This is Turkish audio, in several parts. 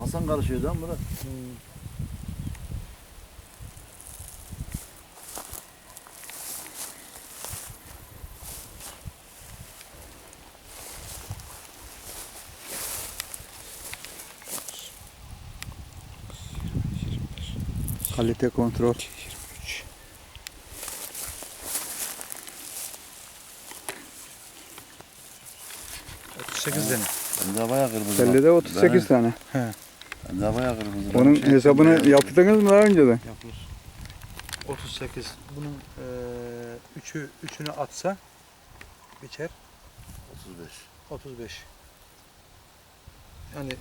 Hasan karışıyor lan Murat. Kalite kontrol. Sekiz tane. Ben de bayağı kırmızı. Telde de 38 Ben, tane. Ben de bayağı kırmızı. Onun şey hesabını yaptım ya. yaptınız mı daha önceden? Yapılır. 38. Bunun eee üçü, üçünü atsa biçer. 35. 35. Yani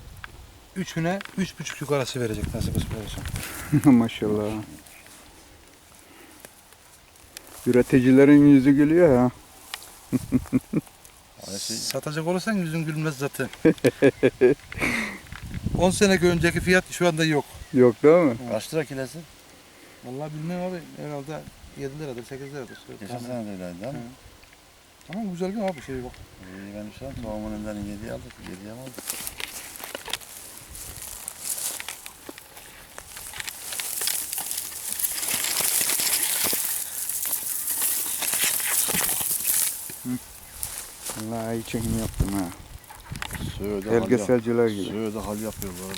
üçüne üç buçuk yukarısı verecek nasıl kısmet olursa. Maşallah. Üreticilerin yüzü gülüyor ya. Şey, Satacak olursan yüzün gülmez zaten. 10 sene önceki fiyat şu anda yok. Yok değil mi? kaç lira kilesi? Vallahi bilmem abi herhalde 7 liradır 8 liradır. Geçen sene de öyleydi değil mi? Ama güzel gün abi şey bak. İyi ben şu an tohumun önden 7'ye aldık. 7'ye mi aldık? Vallahi iyi çekim yaptım ha. Söğüde hal, yap, Belgeselciler gibi. Söğüde hal yapıyorlar.